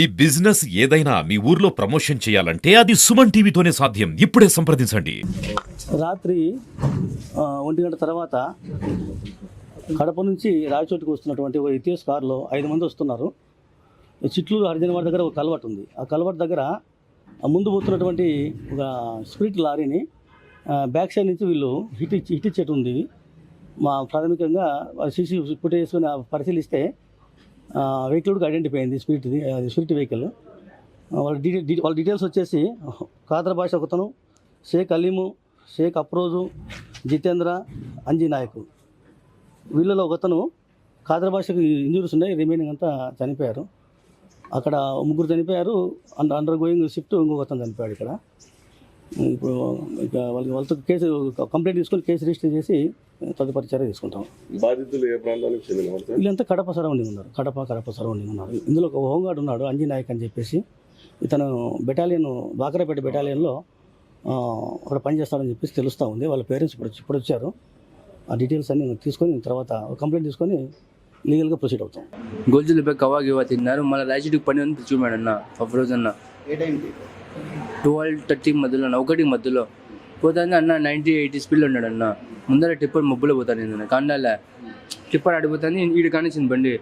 ఈ బిజినెస్ ఏదైనా మీ ఊర్లో ప్రమోషన్ చేయాలంటే అది సుమన్ టీవీతోనే సాధ్యం. ఇప్పుడే సంప్రదించండి. రాత్రి ఒంటి గంట తర్వాత కడప నుంచి రాయచోటికి వస్తున్నటువంటి ఒక ఇతిహాస్ కారులో ఐదు మంది వస్తున్నారు. చిట్లూరు హరిజనవాడ దగ్గర ఒక కలవట్ ఉంది. ఆ కలవట్ దగ్గర ఆ ముందు పోతున్నటువంటి ఒక స్ప్రిట్ లారీని బ్యాక్ సైడ్ నుంచి వీళ్ళు హిట్ ఇచ్చి హిట్ ఇచ్చేటు ఉంది. మా ప్రాథమికంగా సీసీ ఫుటేజ్ పరిశీలిస్తే వెహికల్ కూడా ఐడెంటిఫై అయింది స్పిరిట్ అది స్విఫ్ట్ వెహికల్. వాళ్ళ డీటెయిల్ వాళ్ళ డీటెయిల్స్ వచ్చేసి కాదర్ భాష ఒకతను షేక్ అలీము షేక్ అప్రోజు జితేంద్ర అంజీ నాయక్. వీళ్ళలో ఒకతను కాదర్ భాషకు ఇంజురీస్ ఉన్నాయి రిమైనింగ్ అంతా చనిపోయారు. అక్కడ ముగ్గురు చనిపోయారు అండ్ అండర్ గోయింగ్ షిఫ్ట్ ఇంకొకతను చనిపోయాడు ఇక్కడ. ఇప్పుడు ఇక వాళ్ళకి వాళ్ళతో కేసు కంప్లైంట్ తీసుకొని కేసు రిజిస్టర్ చేసి తదుపరి చర్య తీసుకుంటాం. బాధితులు ఏ ప్రాంతానికి చెందిన? వీళ్ళంతా కడప సరౌండింగ్ ఉన్నారు. కడప కడప సరౌండింగ్ ఉన్నారు. ఇందులో ఒక హోంగార్డ్ ఉన్నాడు అంజీ నాయక్ అని చెప్పేసి. ఇతను బెటాలియన్ బాకరాపేట బెటాలియన్లో ఆ, అక్కడ పనిచేస్తాడని చెప్పేసి తెలుస్తూ ఉంది. వాళ్ళ పేరెంట్స్ ఇప్పుడు ఇప్పుడు వచ్చారు. ఆ డీటెయిల్స్ అన్ని తీసుకొని తర్వాత కంప్లైంట్ తీసుకొని లీగల్గా ప్రొసీడ్ అవుతాం. గొల్జులు పోయి కవా గివా తిన్నారు. మళ్ళీ రాయచూటికి పని ఉంది చూమాడు అన్న ఒక రోజు అన్న ట్వెల్వ్ థర్టీ మధ్యలో అన్న, ఒకటి మధ్యలో. పోతానే అన్న నైంటీ ఎయిటీ స్పీడ్లో ఉన్నాడు అన్న. ముందర టిప్పర్ మబ్బులో పోతాను నేను కండాల. టిప్పర్ ఆడిపోతాను ఈడు కానిచ్చింది బండి.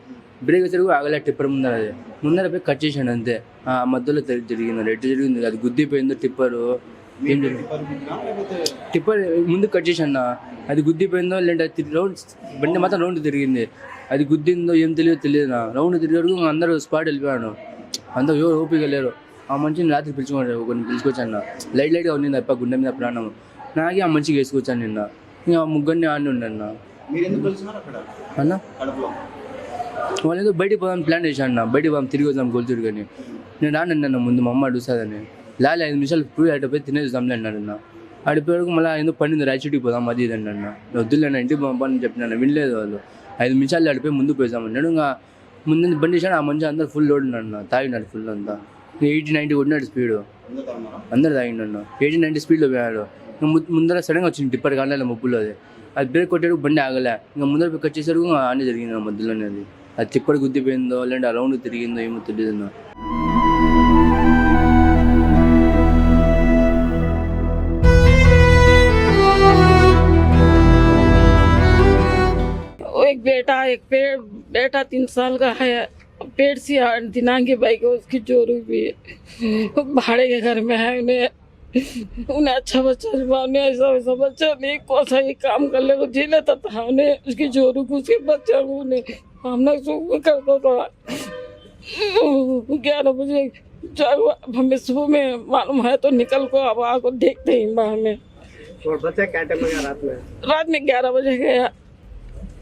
బ్రేక్ వచ్చారు ఆగలే టిప్పర్ ముందర అది. ముందర పోయి కట్ చేశాడు అంతే. ఆ మధ్యలో తిరిగి జరిగింది ఎటు జరిగింది అది గుద్దిపోయిందో టిప్పరు. ఏం టిప్పర్ ముందు కట్ చేశాను అది గుద్దిపోయిందో లేదంటే రౌండ్ బండి మాత్రం రౌండ్ తిరిగింది. అది గుద్దిందో ఏం తెలియదో తెలియదు నా రౌండ్ తిరిగే వరకు అందరూ స్పాట్ వెళ్ళిపోయాను అందరూ ఎవరు ఓపిక లేరు. ఆ మనిషిని రాత్రి పిలుచుకోండి కొన్ని పిలుచుకొచ్చాను లైట్ లైట్గా ఉంది తప్ప గుండె మీద ప్రాణం. నాకే ఆ మనిషికి వేసుకొచ్చాను నిన్న. ఇంకా ఆ ముగ్గురిని ఆడి ఉండన్న అన్న. వాళ్ళు ఏదో బయటికి పోదాం ప్లాన్ చేశాను అన్న. బయటికి పోదాం తిరిగి వద్దాం గోల్చూరు కానీ. నేను రానన్న ముందు మా అమ్మ అడుగుతుందని. లాలి ఐదు నిమిషాలు పోయి అటు తినేసి వద్దాంలే అన్నాడు అన్న. ఆడిపోయే వరకు మళ్ళీ ఎందుకు పడింది రాయచూటికి పోదాం అది ఇది అన్న. వద్దులే అన్న ఇంటికి పంపని చెప్పినాను వినలేదు వాళ్ళు. ఐదు నిమిషాలు ఆడిపోయి ముందు పోదామన్నాడు ఇంకా ముందు బండి చేశాడు ఆ మంచి అందరు ఫుల్ లోడ్ ఉన్నాడు తాగినాడు ఫుల్ అంతా. ఎయిటీ నైంటీ కొట్టినాడు స్పీడ్ అందరు తాగిండు ఎయిటీ నైంటీ స్పీడ్లో పోయాడు ఇంకా ము- ముందర సడన్గా వచ్చింది టిప్పర్ కాలేదు ముప్పులో అది అది బ్రేక్ కొట్టాడు బండి ఆగలే ఇంకా ముందర పోయి కట్ చేసారు ఆనే జరిగింది ఆ మధ్యలోనే అది అది టిప్పర్ గుద్దిపోయిందో లేదంటే ఆ రౌండ్ తిరిగిందో ఏమో తెలియదు वो एक बेटा एक पेड़ बेटा तीन साल का है पेट से दिनांगी बाई को उसकी जोरू भी है। वो भाड़े के घर में है उन्हें। उन्हें अच्छा बच्चा उन्हें ऐसा वैसा बच्चा नहीं कौन सा ये काम कर ले वो जी लेता था उन्हें उसकी जोरू को उसके बच्चा को उन्हें हमने सुबह करता था। ग्यारह बजे चार हमें सुबह में मालूम है तो निकल को अब आको देखते ही माँ में और बच्चा क्या टाइम रात में? रात में ग्यारह बजे गया।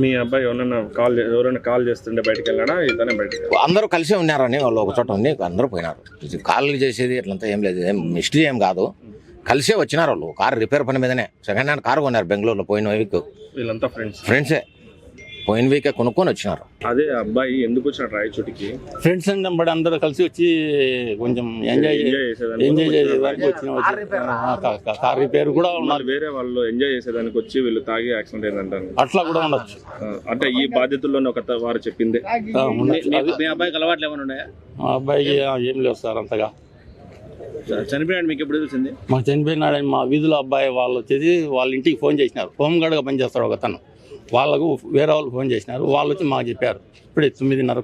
మీ అబ్బాయి ఎవరైనా కాల్ ఎవరైనా కాల్ చేస్తుంటే బయటకు వెళ్ళాడా ఇతనే బయటకు? అందరూ కలిసే ఉన్నారని వాళ్ళు ఒక చోట ఉండి అందరూ పోయినారు. కాళ్ళు చేసేది ఇట్లంతా ఏం లేదు ఏం మిస్టరీ ఏం కాదు. కలిసే వచ్చినారు వాళ్ళు కారు రిపేర్ పని మీదనే. సెకండ్ హ్యాండ్ కారు కొన్నారు బెంగళూరులో పోయిన వీక్. వీళ్ళంతా ఫ్రెండ్స్ ఫ్రెండ్సే పోయిన వీకే కొనుక్కొని వచ్చినారు. అదే అబ్బాయి ఎందుకు వచ్చినాడు రాయచోటికి ఫ్రెండ్స్ నెంబర్ అందరూ కలిసి వచ్చి కొంచెం ఎంజాయ్ ఎంజాయ్ చేసేదానికి వచ్చిన వచ్చి కార్ రిపేర్ కూడా ఉన్నారు. వేరే వాళ్ళు ఎంజాయ్ చేసేదానికి వచ్చి వీళ్ళు తాగి యాక్సిడెంట్ అయిందంటారు. అట్లా కూడా ఉండొచ్చు. అంటే ఈ బాధ్యతల్లోనే ఒక వారు చెప్పింది. మీ అబ్బాయికి అలవాట్లు ఏమైనా ఉన్నాయా? మా అబ్బాయికి ఏం లేవు సార్ అంతగా. చనిపోయాడు మీకు ఎప్పుడు తెలిసింది? మాకు చనిపోయినాడని మా వీధిలో అబ్బాయి వాళ్ళు వచ్చేసి వాళ్ళ ఇంటికి ఫోన్ చేసినారు. హోమ్ గార్డ్గా పనిచేస్తాడు ఒక తను వాళ్ళకు వేరే వాళ్ళు ఫోన్ చేసినారు వాళ్ళు వచ్చి మాకు చెప్పారు. ఇప్పుడే తొమ్మిదిన్నర